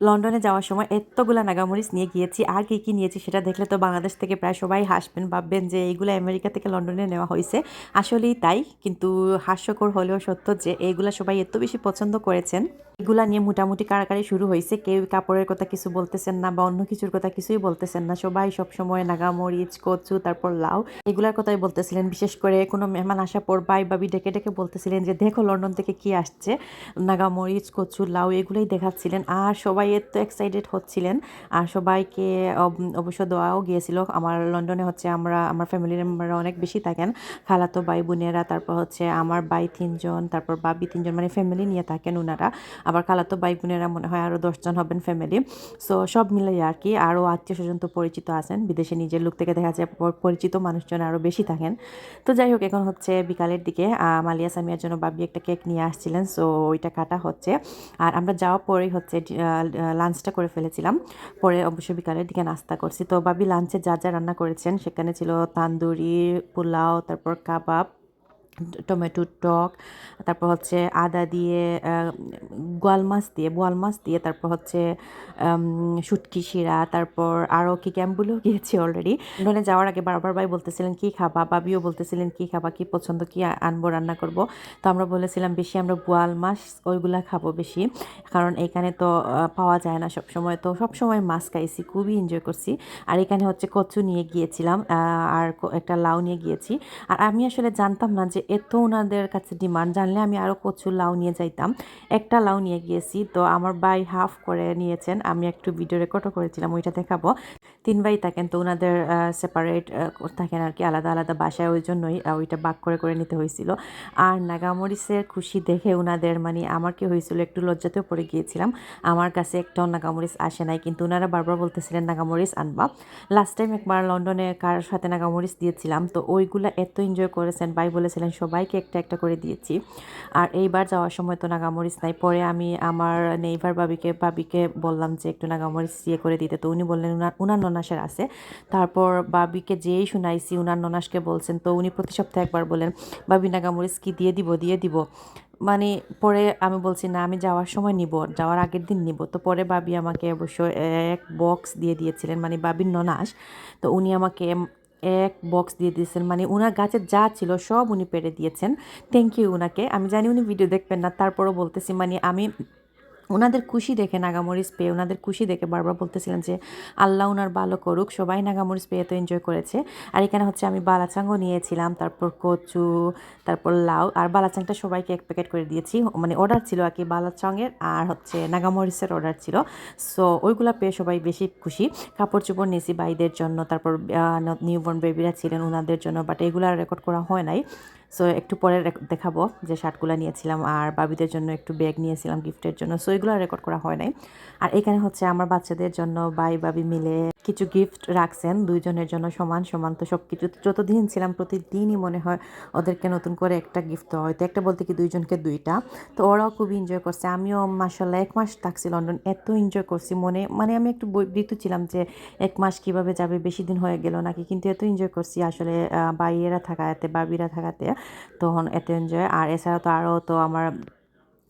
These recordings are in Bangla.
লন্ডনে যাওয়ার সময় এতগুলো নাগামরিচ নিয়ে গিয়েছি, আর কী কী নিয়েছি সেটা দেখলে তো বাংলাদেশ থেকে প্রায় সবাই হাসবেন, ভাববেন যে এইগুলো আমেরিকা থেকে লন্ডনে নেওয়া হয়েছে। আসলেই তাই, কিন্তু হাস্যকর হলেও সত্য যে এইগুলো সবাই এত বেশি পছন্দ করেছেন। এগুলা নিয়ে মোটামুটি কারাকারি শুরু হয়েছে। কেউ কাপড়ের কথা কিছু বলতেছেন না বা অন্য কিছুর কথা কিছুই বলতেছেন না। সবাই সবসময় নাগামরিচ কচু তারপর লাউ এগুলার কথাই বলতেছিলেন। বিশেষ করে কোনো মেহমান আসার পর বাই বাবি ডেকে ডেকে বলতেছিলেন যে, দেখো লন্ডন থেকে কি আসছে? নাগামরিচ কচু লাউ এগুলোই দেখাচ্ছিলেন। আর সবাই এত এক্সাইটেড হচ্ছিলেন। আর সবাইকে অব- অবশ্য দেওয়াও গিয়েছিল। আমার লন্ডনে হচ্ছে আমরা, আমার ফ্যামিলির মেম্বাররা অনেক বেশি থাকেন। খালাতো ভাই বোনেরা, তারপর হচ্ছে আমার ভাই তিনজন, তারপর বাবি তিনজন মানে ফ্যামিলি নিয়ে থাকেন ওনারা আবার খালাতো ভাই বোনেরা মনে হয় আরও দশজন হবেন ফ্যামিলি সো সব মিলাই আর কি আরও আত্মীয় স্বজন তো পরিচিত আছেন। বিদেশে নিজের লোক থেকে দেখা যায় পরিচিত মানুষজন আরও বেশি থাকেন। তো যাই হোক, এখন হচ্ছে বিকালের দিকে মালিয়া সামিয়ার জন্য বাবি একটা কেক নিয়ে আসছিলেন। সো ওইটা কাটা হচ্ছে। আর আমরা যাওয়ার পরেই হচ্ছে লাঞ্চটা করে ফেলেছিলাম। পরে অবশ্য বিকালের দিকে নাস্তা করছি। তো বাবি লাঞ্চে যা যা রান্না করেছেন, সেখানে ছিল তান্দুরি, পোলাও, তারপর কাবাব টমেটো টক, তারপর হচ্ছে আদা দিয়ে গোয়াল মাছ দিয়ে, বোয়াল মাছ দিয়ে, তারপর হচ্ছে শুটকি শিরা, তারপর আরও কি ক্যাম্পগুলো গিয়েছি অলরেডি লন্ডনে যাওয়ার আগে বারবার ভাই বলতেছিলেন, কি খাবা? বাবিও বলতেছিলেন, কি খাবা? কি পছন্দ? কি আনব, রান্না করব? তো আমরা বলেছিলাম, বেশি আমরা বোয়াল মাছ, ওইগুলা খাব বেশি। কারণ এখানে তো পাওয়া যায় না সব সময় তো সব সময় মাছ খাইছি, খুবই এনজয় করছি। আর এখানে হচ্ছে কচু নিয়ে গিয়েছিলাম আর একটা লাউ নিয়ে গিয়েছি। আর আমি আসলে জানতাম না যে এত ওনাদের কাছে ডিমান্ড, জানলে আমি আরও কচু লাউ নিয়ে যাইতাম। একটা লাউ নিয়ে গিয়েছি, তো আমার ভাই হাফ করে নিয়েছেন, আমি একটু ভিডিও রেকর্ডও করেছিলাম, ওইটা দেখাবো। তিন ভাই থাকেন, তো ওনাদের সেপারেট থাকেন আর কি, আলাদা আলাদা বাসায়, ওই জন্যই ওইটা বাক করে করে নিতে হয়েছিল। আর নাগামরিচের খুশি দেখে ওনাদের মানে আমার কি হয়েছিল, একটু লজ্জাতেও পড়ে গিয়েছিলাম। আমার কাছে একটাও নাগামরিচ আসে নাই, কিন্তু ওনারা বারবার বলতেছিলেন, নাগামরিচ আনবা। লাস্ট টাইম একবার লন্ডনে কার সাথে নাগামরিচ দিয়েছিলাম, তো ওইগুলা এত এনজয় করেছেন, ভাই বলেছিলেন সবাইকে একটা একটা করে দিয়েছি। আর এইবার যাওয়ার সময় তো নাগামরিচ নাই। পরে আমি আমার নেইভার বাবিকে বাবিকে বললাম যে একটু নাগামরিচ ইয়ে করে দিতে। তো উনি বললেন, উনার ননাসের আছে। তারপর বাবিকে যেই শুনাইছি, উনার ননাসকে বলছেন, তো উনি প্রতি সপ্তাহে একবার বলেন, বাবি, নাগামরিচ কি দিয়ে দিব দিয়ে দিব? মানে পরে আমি বলছি, না, আমি যাওয়ার সময় নিব, যাওয়ার আগের দিন নিব। তো পরে বাবি আমাকে অবশ্য এক বক্স দিয়ে দিয়েছিলেন মানে বাবির ননাস। তো উনি আমাকে এক বক্স দিয়ে দিয়েছেন। মানে ওনার গাছের যা ছিল সব উনি পেরে দিয়েছেন। থ্যাংক ইউ ওনাকে আমি জানি উনি ভিডিও দেখবেন না। তারপরও বলতেছি মানে আমি ওনাদের খুশি দেখে নাগামরিচ পেয়ে, ওনাদের খুশি দেখে বারবার বলতেছিলাম যে, আল্লাহ ওনার ভালো করুক, সবাই নাগামরিচ পেয়ে তো এনজয় করেছে। আর এখানে হচ্ছে আমি বালাচাঙ্গও নিয়েছিলাম, তারপর কচু, তারপর লাউ, আর বালাচাংটা সবাইকে এক প্যাকেট করে দিয়েছি। মানে অর্ডার ছিল আর কি বালাচাঙের আর হচ্ছে নাগামরিচের অর্ডার ছিল। সো ওইগুলো পেয়ে সবাই বেশি খুশি। কাপড় চোপড় নিয়েছি ভাইদের জন্য, তারপর নিউবর্ন বেবিরা ছিলেন ওনাদের জন্য বাট এগুলো রেকর্ড করা হয় নাই। সো একটু পরে দেখাবো যে শার্টগুলো নিয়েছিলাম আর বাবিদের জন্য একটু ব্যাগ নিয়েছিলাম গিফটের জন্য। সো এগুলো রেকর্ড করা হয় নাই। আর এখানে হচ্ছে আমার বাচ্চাদের জন্য বাই বাবি মিলে কিছু গিফট রাখছেন। দুইজনের জন্য সমান সমান। তো সব কিছু যতদিন ছিলাম প্রতিদিনই মনে হয় ওদেরকে নতুন করে একটা গিফট দেওয়া হয়তো। একটা বলতে কি দুইজনকে দুইটা। তো ওরাও খুবই এনজয় করছে। আমিও মাসাল্লাহ এক মাস থাকছি লন্ডন, এত এনজয় করছি মনে মানে আমি একটু বৃত ছিলাম যে এক মাস কীভাবে যাবে, বেশি দিন হয়ে গেল নাকি? কিন্তু এত এনজয় করছি আসলে বাইয়েরা থাকাতে, বাবিরা থাকাতে। তখন এত এনজয় আর এছাড়া তো আরও তো আমার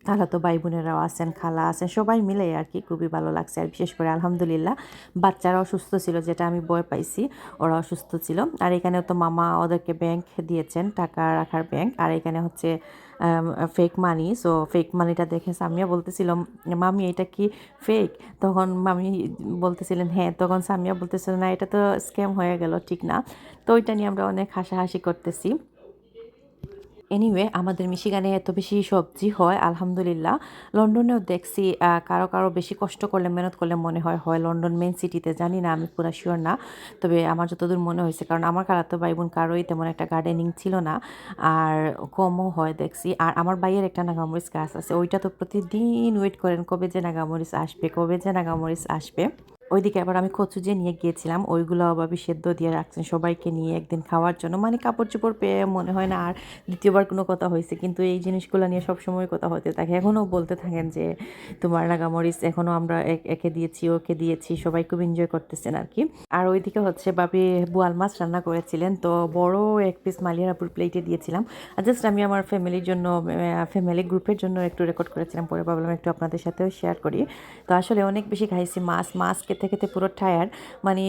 খালা তো ভাই বোনেরাও আছেন, খালা আছেন, সবাই মিলে আর কি খুবই ভালো লাগছে। আর বিশেষ করে আলহামদুলিল্লাহ, বাচ্চারা অসুস্থ ছিল, যেটা আমি বয় পাইছি, ওরা অসুস্থ ছিল। আর এখানেও তো মামা ওদেরকে ব্যাংক দিয়েছেন, টাকা রাখার ব্যাংক আর এখানে হচ্ছে ফেক মানি সো ফেক মানিটা দেখে সামিয়া বলতেছিলাম মামি, এটা কি ফেক তখন মামি বলতেছিলেন হ্যাঁ তখন সামিয়া বলতেছিল, না, এটা তো স্ক্যাম হয়ে গেল, ঠিক না। তো ওইটা নিয়ে আমরা অনেক হাসাহাসি করতেছি। এনিওয়ে আমাদের মিশিগানে এত বেশি সবজি হয়, আলহামদুলিল্লাহ। লন্ডনেও দেখছি কারও কারও বেশি কষ্ট করলে, মেহনত করলে মনে হয় হয় লন্ডন মেন সিটিতে জানি না, আমি পুরা শিওর না। তবে আমার যতদূর মনে হয়েছে, কারণ আমার খালাতো ভাই বোন কারোই তেমন একটা গার্ডেনিং ছিল না। আর কমও হয় দেখছি। আর আমার ভাইয়ের একটা নাগামরিচ গাছ আছে, ওইটা তো প্রতিদিন ওয়েট করেন, কবে যে নাগামরিচ আসবে, কবে যে নাগামরিচ আসবে। ওইদিকে আবার আমি কচু যে নিয়ে গিয়েছিলাম, ওইগুলো অভাবে সেদ্ধ দিয়ে রাখছেন সবাইকে নিয়ে একদিন খাওয়ার জন্য। মানে কাপড় চোপড় পেয়ে মনে হয় না আর দ্বিতীয়বার কোনো কথা হয়েছে, কিন্তু এই জিনিসগুলো নিয়ে সবসময় কথা হতে থাকে। এখনও বলতে থাকেন যে তোমার রাগামরিচ এখনও আমরা একে দিয়েছি, ওকে দিয়েছি, সবাই খুব এনজয় করতেছেন আর কি। আর ওইদিকে হচ্ছে ভাবি বোয়াল মাছ রান্না করেছিলেন, তো বড় এক পিস মালিয়ারাপুর প্লেটে দিয়েছিলাম। আর জাস্ট আমি আমার ফ্যামিলির জন্য ফ্যামিলি গ্রুপের জন্য একটু রেকর্ড করেছিলাম, পরে ভাবলাম একটু আপনাদের সাথেও শেয়ার করি। তো আসলে অনেক বেশি খাইছি মাছ মাছ খেতে খেতে পুরো টায়ার মানে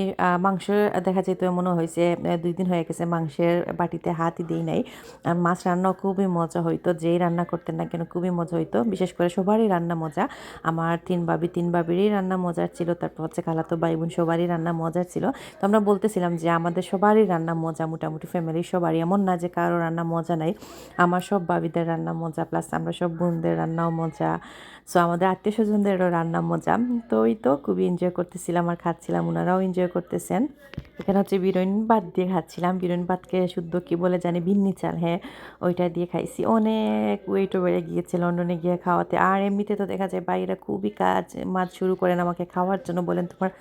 মাংস দেখা যেত মনে হয়েছে দুই দিন হয়ে গেছে মাংসের বাটিতে হাতই দিই নাই। আর মাছ রান্নাও খুবই মজা হইতো, যেই রান্না করতেন না কেন খুবই মজা হইতো। বিশেষ করে সবারই রান্না মজা। আমার তিন বাবি তিন বাবিরই রান্না মজার ছিল, তারপর হচ্ছে খালাতো ভাই বোন সবারই রান্না মজার ছিল। তো আমরা বলতেছিলাম যে, আমাদের সবারই রান্না মজা, মোটামুটি ফ্যামিলির সবারই। এমন না যে কারও রান্না মজা নাই, আমার সব বাবিদের রান্না মজা প্লাস আমরা সব বোনদের রান্নাও মজা। সো আমাদের আত্মীয় স্বজনদেরও রান্না মজা। তো ওই তো, খুবই এনজয় করতেছিলাম আর খাচ্ছিলাম ওনারাও এনজয় করতেছেন। এখানে হচ্ছে বিরিয়ানি ভাত দিয়ে খাচ্ছিলাম। বিরিয়ানি ভাতকে শুদ্ধ কি বলে জানি বিন্নি চাল হ্যাঁ ওইটা দিয়ে খাইছি। অনেক ওয়েটও বেড়ে গিয়েছে লন্ডনে গিয়ে খাওয়াতে। আর এমনিতে তো দেখা যায় বাইরে খুবই কাজ, মাছ শুরু করেন আমাকে খাওয়ার জন্য বলেন তোমার,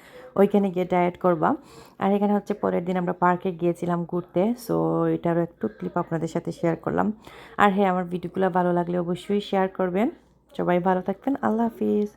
ওইখানে গিয়ে ডায়েট করবা। আর এখানে হচ্ছে পরের দিন আমরা পার্কে গিয়েছিলাম ঘুরতে সো এটারও একটু ক্লিপ আপনাদের সাথে শেয়ার করলাম। আর হ্যাঁ আমার ভিডিওগুলো ভালো লাগলে অবশ্যই শেয়ার করবেন। সবাই ভালো থাকবেন। আল্লাহ হাফিজ।